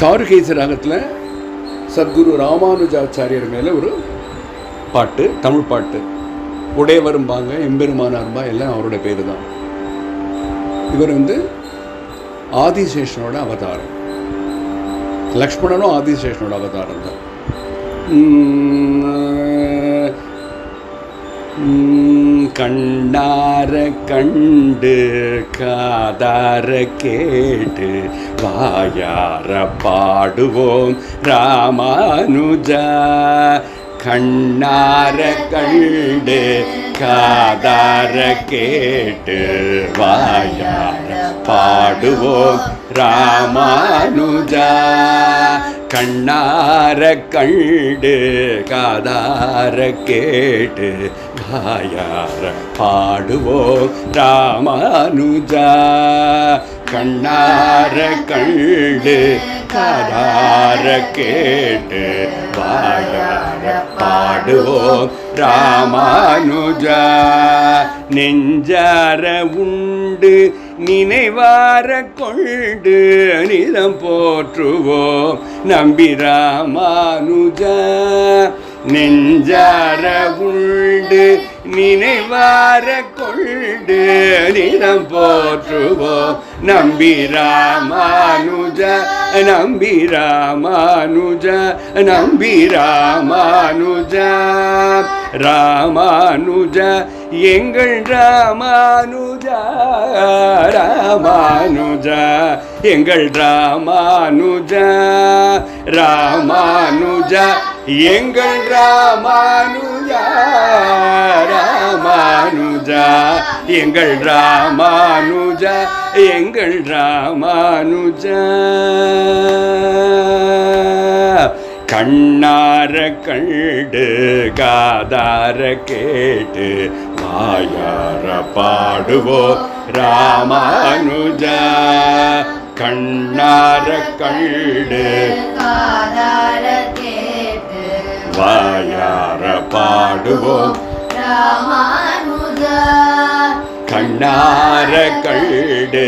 சாருகேசி ராகத்தில் சத்குரு ராமானுஜாச்சாரியர் மேலே ஒரு பாட்டு தமிழ் பாட்டு. உடையவரும்பாங்க எம்பெருமானாரும்பா எல்லாம் அவரோட பேர் தான் இவர் வந்து ஆதிசேஷனோட அவதாரம். லக்ஷ்மணனும் ஆதிசேஷனோட அவதாரம் தான். கண்ணார கண்டு காதார கேட்டு வாயார பாடுவோம் ராமானுஜா. கண்ணார கண்டு காதார கேட்டு வாயார பாடுவோம் ராமானுஜா. கண்ணார கண்டு காதார கேட்டு காயார பாடுவோம் ராமானுஜா. கண்ணார கண்டு காதார கேட்டு வாயார பாடுவோம் ராமானுஜா. நெஞ்சார உண்டு நினைவார கொண்டு நிலம் போற்றுவோம் நம்பி ராமானுஜா. நெஞ்சார உண்டு நினைவார கொண்டு நிலம் போற்றுவோ நம்பி ராமானுஜ நம்பி ராமானுஜ நம்பி ராமானுஜ ராமானுஜ எங்கள் ராமானுஜா ராமானுஜா எங்கள் ராமானுஜா. ராமானுஜா எங்கள் ராமானுஜா ராமானுஜா? எங்கள் ராமானுஜா எங்கள் ராமானுஜா கண்ணார கண்டு காதார கேட்டு வாயார பாடுவோ ராமானுஜா? கண்ணார கண்டு காதார கேட்டு வாயார பாடுவோம். ராமானுஜா கண்ணார கண்டு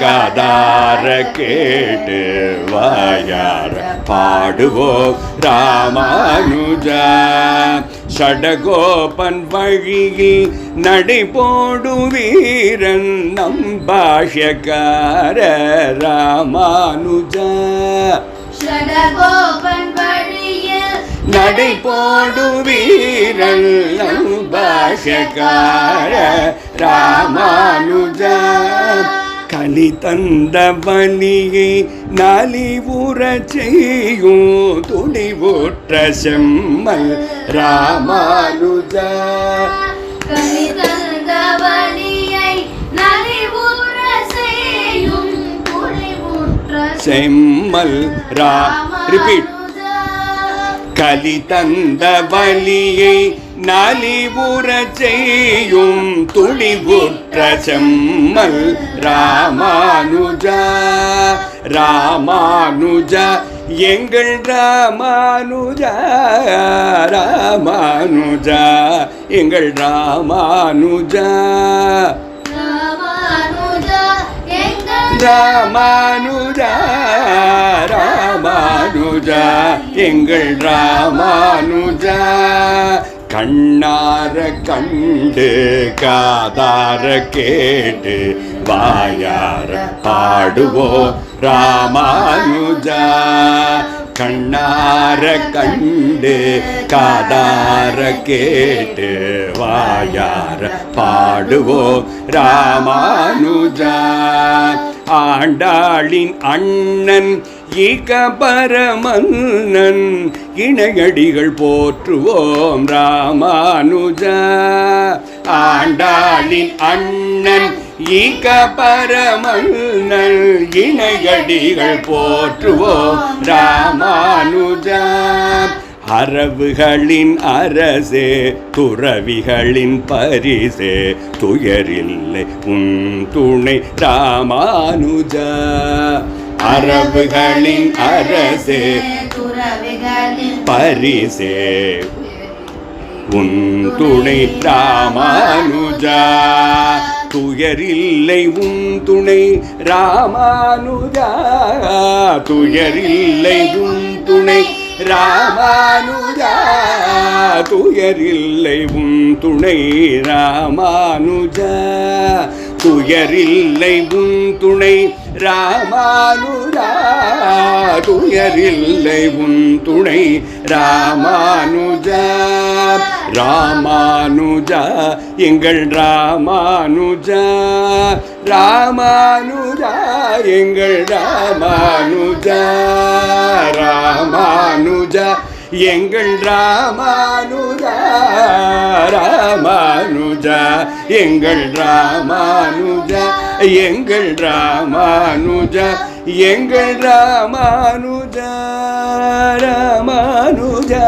காதார கேட்டு வாயார பாடுவோம். ராமானுஜா சடகோபன் வழியில் நடைபோடு வீரன் நம் பாஷ்யக்கார ராமானுஜா. ஷடகோபன் வழியில் நடைபோடு வீரன் நம் பாஷ்யக்கார ராமானுஜா. களி தந்த வலியை நலிவுற செய்யும் துணிவுற்ற செம்மல் ராமானுஜா. கனி தந்த வழியை நலிவுற செய்யும் புலிவுற்ற செம்மல் ரா ரிப்பீட் கலி தந்த வலியை நலிவுற செய்யும் துணிவுற்ற செம்மல் ராமானுஜா ராமானுஜா எங்கள் ராமானுஜா ராமானுஜா எங்கள் ராமானுஜா. ராமானுஜா. ராமானுஜா எங்கள் ராமானுஜா கண்ணார கண்டு காதார கேட்டு வாயார பாடுவோம் ராமானுஜா கண்ணார கண்டு காதார கேட்டு வாயார பாடுவோம் ராமானுஜா ஆண்டாளின் அண்ணன் ஈக பரமன்னன் இணையடிகள் போற்றுவோம் ராமானுஜ. ஆண்டாளின் அண்ணன் ஈக பரமன்னன் இணையடிகள் போற்றுவோம் ராமானுஜா. அரவுகளின் அரசே துறவிகளின் பரிசே துயரில்லை உன் துணை ராமானுஜா. அரபுகளின் அரசே பரிசே. உன் துணை ராமானுஜா துயரில்லை உன் துணை ராமானுஜா துயரில்லை உன் துணை ராமானுஜா துயரில்லை உன் துணை ராமானுஜா துயரில்லை உன் துணை ராமானுஜா துயரில்லை உன் துணை. ராமானுஜா ராமானுஜா எங்கள் ராமானுஜா. ராமானுஜா எங்கள் ராமானுஜா. ராமானுஜா எங்கள் ராமானுஜா ராமானுஜா. எங்கள் ராமானுஜா எங்கள் ராமானுஜா எங்கள் ராமானுஜா ராமானுஜா.